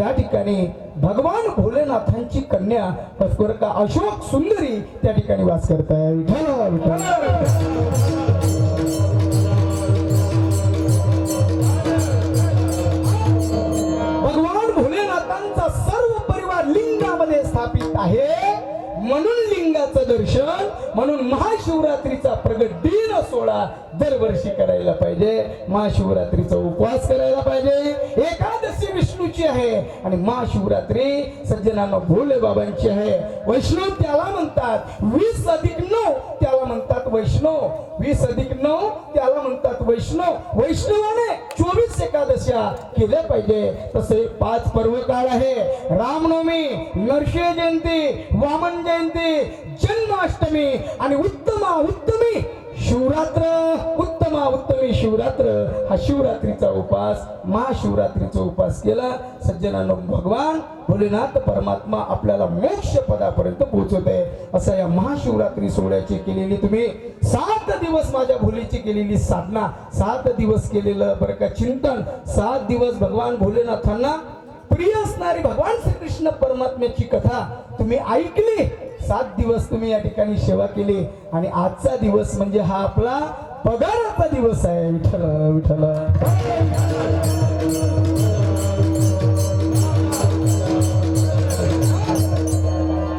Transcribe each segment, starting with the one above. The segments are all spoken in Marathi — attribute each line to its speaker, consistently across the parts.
Speaker 1: त्या ठिकाणी भगवान भोलेनाथांची कन्या बरं का अशोक सुंदरी त्या ठिकाणी वास करताय विठ्ठल विठ्ठल म्हणून लिंगाचं दर्शन म्हणून महाशिवरात्रीचा प्रगट दिन सोहळा दरवर्षी करायला पाहिजे. महाशिवरात्रीचा उपवास करायला पाहिजे. एकादशी विष्णूची आहे आणि महाशिवरात्री सज्जनांना भोले बाबांची आहे. वैष्णव त्याला म्हणतात वीस अधिक नऊ त्याला म्हणतात वैष्णव. वीस अधिक नऊ त्याला म्हणतात वैष्णव. वैष्णवाने चोवीस एकादशा केल्या पाहिजे. तसे पाच पर्व काळ आहे. रामनवमी नरसिंह जयंती वामन जयंती जन्माष्टमी आणि उत्तमा उत्तमी शिवरात्र उत्तमा उत्तमी शिवरात्र. हा शिवरात्रीचा उपास महाशिवरात्रीचा उपास केला. सज्जनानो भगवान भोलेनाथ परमात्मा आपल्याला मोक्ष पदापर्यंत आहे असं या महाशिवरात्री सोहळ्याची केलेली तुम्ही सात दिवस माझ्या भोलीची केलेली साधना सात दिवस केलेलं बरं का चिंतन सात दिवस भगवान भोलेनाथांना प्रिय असणारी भगवान श्रीकृष्ण परमात्म्याची कथा तुम्ही ऐकली सात दिवस तुम्ही या ठिकाणी सेवा केली आणि आजचा दिवस म्हणजे हा आपला पगाराचा दिवस आहे. विठ्ठल विठ्ठल.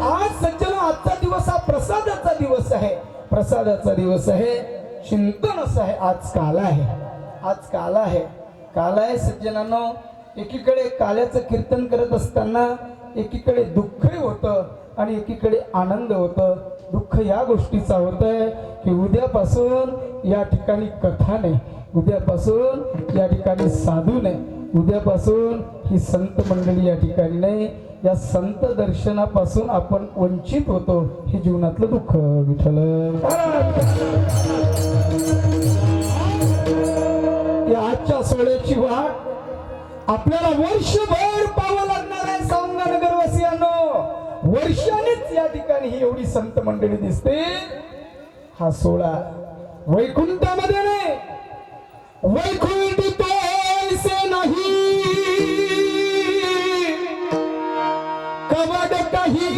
Speaker 1: आज सज्जन आजचा दिवस हा प्रसादाचा दिवस आहे. प्रसादाचा दिवस आहे. चिंतन असं आहे. आज काल आहे. आज काल आहे. काल आहे सज्जनांनो. एकीकडे काल्याचं कीर्तन करत असताना एकीकडे दुःखही होतं. आणि एकीकडे आनंद होतं दुःख या गोष्टीचा होत आहे की उद्यापासून या ठिकाणी कथा नाही उद्यापासून या ठिकाणी साधू नाही उद्यापासून ही संत मंडळी या ठिकाणी नाही. या संत दर्शनापासून आपण वंचित होतो हे जीवनातलं दुःख विठ्ठल. या आजच्या सोहळ्याची वाट आपल्याला वर्षभर ठिकाणी ही एवढी संत मंडळी दिसते. हा सोहळा वैकुंठामध्ये नाही. वैकुंठ तो नाही. कवड काही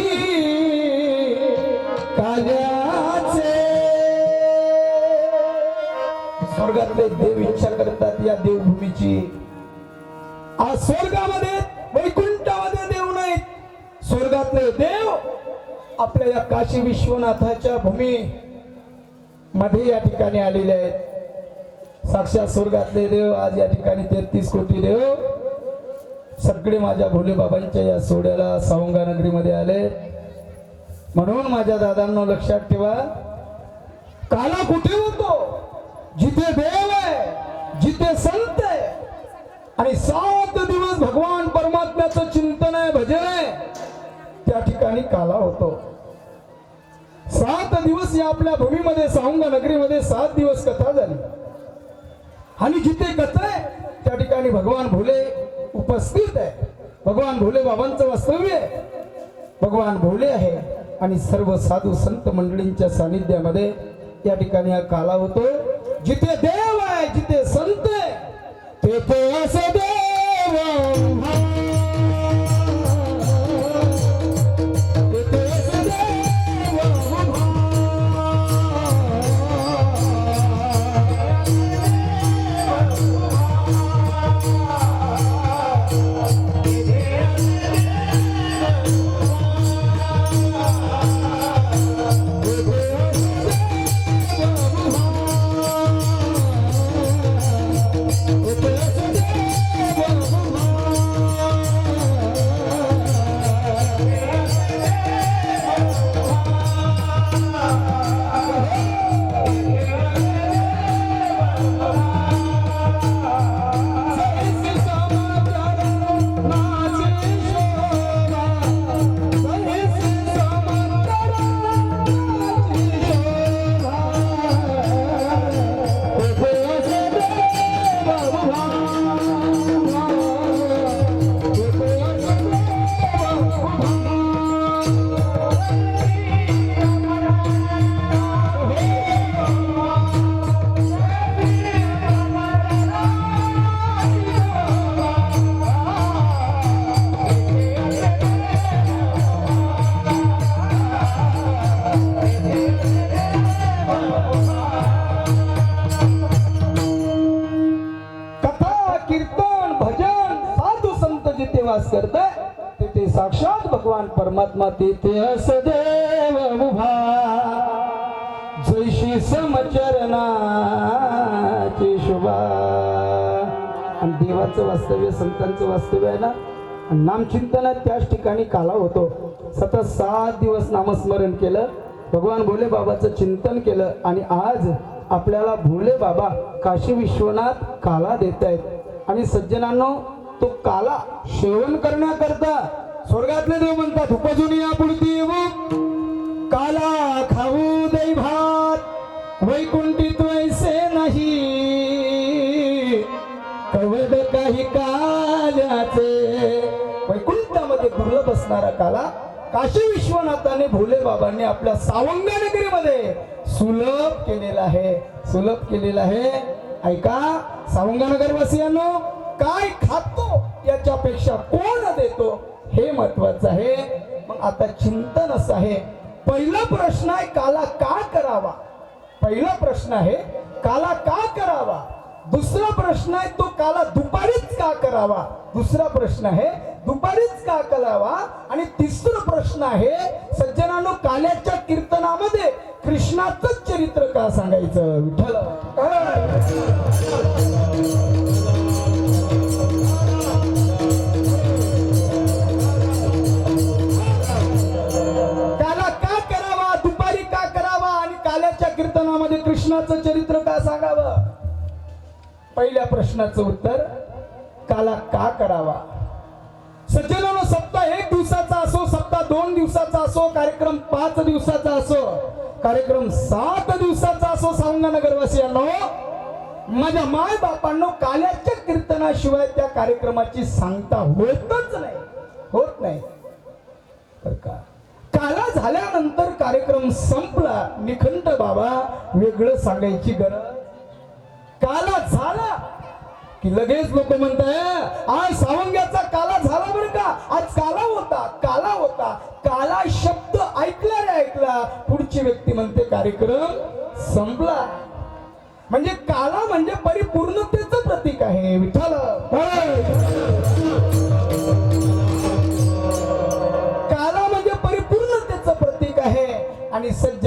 Speaker 1: काल्याचे स्वर्गातले देव इच्छा करतात या देवभूमीची. आज स्वर्गामध्ये वैकुंठामध्ये देव नाहीत. स्वर्गातले देव आपल्या या काशी विश्वनाथाच्या भूमी मध्ये या ठिकाणी आलेले आहेत. साक्षात स्वर्गातले देव आज या ठिकाणी तेहतीस कोटी देव सगळे माझ्या भोले बाबांच्या या सोहळ्याला सावंगा नगरीमध्ये आले. म्हणून माझ्या दादांना लक्षात ठेवा काला कुठे होतो? जिथे देव आहे जिथे संत आहे. आणि सात दिवस भगवान त्या ठिकाणी काला होतो. सात दिवस या आपल्या भूमीमध्ये सावंगा नगरीमध्ये सात दिवस कथा झाली. आणि जिथे कथा आहे त्या ठिकाणी भगवान भोले उपस्थित आहे भगवान भोले बाबांचं वास्तव्य आहे. भगवान भोले आहे. आणि सर्व साधू संत मंडळींच्या सानिध्यामध्ये या ठिकाणी हा काला होतो. जिथे देव आहे जिथे संत आहे तेथे भगवान परमात्मा तिथे असदेव उभा. जैशी समचरणाची शुभा. आणि देवाचं वास्तव्य संतांचं वास्तव्य आहे ना? नामचिंतनात त्याच ठिकाणी काला होतो. सतत सात दिवस नामस्मरण केलं. भगवान भोले बाबाचं चिंतन केलं. आणि आज आपल्याला भोले बाबा काशी विश्वनाथ काला देत आहेत आणि सज्जनांनो तो काला सेवन करण्याकरता स्वर्गातले देव म्हणतात उपजून या पुढती काला खाऊ दे भात वैकुंठीत वैसे नाही. कवड काही काल्याचे. वैकुंठामध्ये दुर्लभ असणारा काला काशी विश्वनाथाने भोले बाबांनी आपल्या सावंगानगरीमध्ये सुलभ केलेला आहे. सुलभ केलेला आहे. ऐका सावंगानगरवासियांनो काय खातो याच्यापेक्षा कोण देतो? हे महत्वाचं आहे. मग आता चिंतन असं आहे. पहिला प्रश्न आहे काला का करावा? पहिला प्रश्न आहे काला का करावा? दुसरा प्रश्न आहे तो काला दुपारीच का करावा? दुसरा प्रश्न आहे दुपारीच का करावा? आणि तिसरा प्रश्न आहे सज्जनानो काल्याच्या कीर्तनामध्ये कृष्णाचंच चरित्र का सांगायचं? विठ्ठल. कृष्णाचं चरित्र का सांगावं? पहिल्या प्रश्नाचं उत्तर काला का करावा? सज्जनानो सप्ताह एक दिवसाचा असो सप्ताह दोन दिवसाचा असो कार्यक्रम पाच दिवसाचा असो कार्यक्रम सात दिवसाचा असो सांगा नगरवासियांनो माझ्या माय बापांनो काल्याच्या कीर्तनाशिवाय त्या कार्यक्रमाची सांगता होतच नाही होत नाही. तर का? काला झाल्यानंतर कार्यक्रम संपला. निखंड बाबा वेगळं सांगायची गरज काला झाला. की लगेच लोक म्हणताय आज सावंग्याचा काला झाला बरं का? आज काला होता काला होता. काला शब्द ऐकला रे ऐकला. पुढची व्यक्ती म्हणते कार्यक्रम संपला. म्हणजे काला म्हणजे परिपूर्णतेच प्रतीक आहे. विठ्ठल.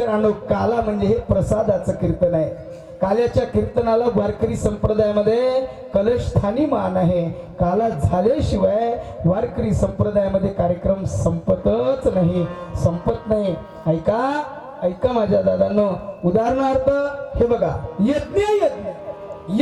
Speaker 1: आणि काला म्हणजे हे प्रसादाचं कीर्तन आहे. काल्याच्या कीर्तनाला वारकरी संप्रदायामध्ये कलशस्थानी मान आहे. काला झाल्याशिवाय वारकरी संप्रदायामध्ये कार्यक्रम संपतच नाही. संपत नाही. ऐका ऐका माझ्या दादांनो. उदाहरणार्थ हे बघा. यज्ञ यज्ञ.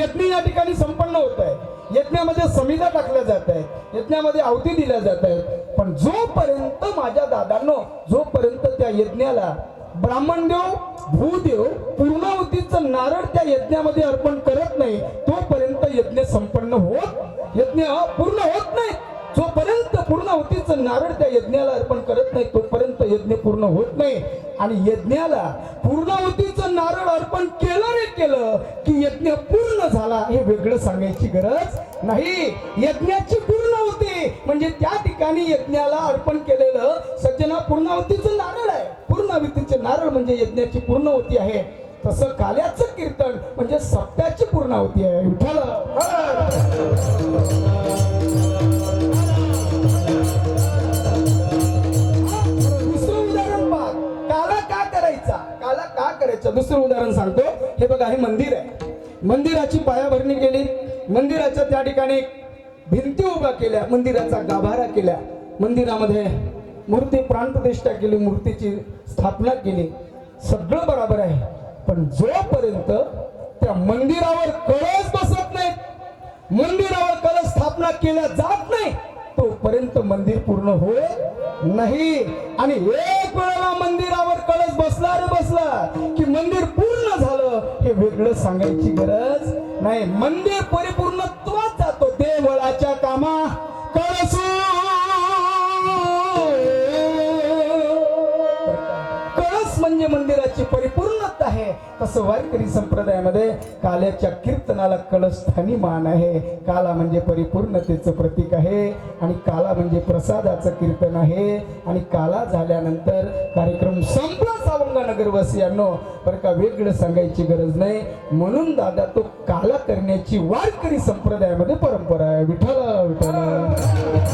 Speaker 1: यज्ञ या ठिकाणी संपन्न होत आहे. यज्ञामध्ये समिधा टाकल्या जात आहेत. यज्ञामध्ये आवती दिल्या जात आहेत. पण जोपर्यंत माझ्या दादांनो जोपर्यंत त्या यज्ञाला ब्राह्मण देव भूदेव पूर्णावतीचं नारळ त्या यज्ञामध्ये अर्पण करत नाही तोपर्यंत यज्ञ संपन्न होत यज्ञ पूर्ण होत नाही. जोपर्यंत पूर्ण पूर्णावतीचं नारळ त्या यज्ञाला अर्पण करत नाही तोपर्यंत यज्ञ पूर्ण होत नाही. आणि यज्ञाला पूर्णावतीचं नारळ अर्पण केलं रे केलं की यज्ञ पूर्ण झाला हे वेगळं सांगायची गरज नाही. यज्ञाची पूर्ण होते म्हणजे त्या ठिकाणी यज्ञाला अर्पण केलेलं सज्जना पूर्णावतीचं नारळ आहे. पूर्णावतीचे नारळ म्हणजे यज्ञाची पूर्ण होती आहे. तसं काल्याचं कीर्तन म्हणजे सत्याची पूर्णावती आहे. विठ्ठल का दुसरं उदाहरण सांगतो. हे बघा हे मंदिर आहे. मंदिराची पायाभरणी केली. मंदिराच्या त्या ठिकाणी भिंती उभा केल्या. मंदिराचा गाभारा केल्या. मंदिरामध्ये मूर्ती प्राणप्रतिष्ठा केली मूर्तीची स्थापना केली. सगळं बरोबर आहे. पण जोपर्यंत त्या मंदिरावर कळस बसत नाही मंदिरावर कळस स्थापना केल्या जात नाही तोपर्यंत मंदिर पूर्ण होय नाही. आणि एक वेळेला मंदिरावर कळस बसला रे बसला की मंदिर पूर्ण झालं हे वेगळं सांगायची गरज नाही. मंदिर परिपूर्णत्वात तसं वारकरी संप्रदायामध्ये काल्याच्या कीर्तनाला कळस्थानी मान आहे. काला म्हणजे परिपूर्णतेचं प्रतीक आहे आणि काला म्हणजे प्रसादाचं कीर्तन आहे. आणि काला झाल्यानंतर कार्यक्रम संपला सावंगा नगरवासियांनो बरं का वेगळं सांगायची गरज नाही. म्हणून दादा तो काला करण्याची वारकरी संप्रदायामध्ये परंपरा आहे. विठ्ठल विठ्ठल.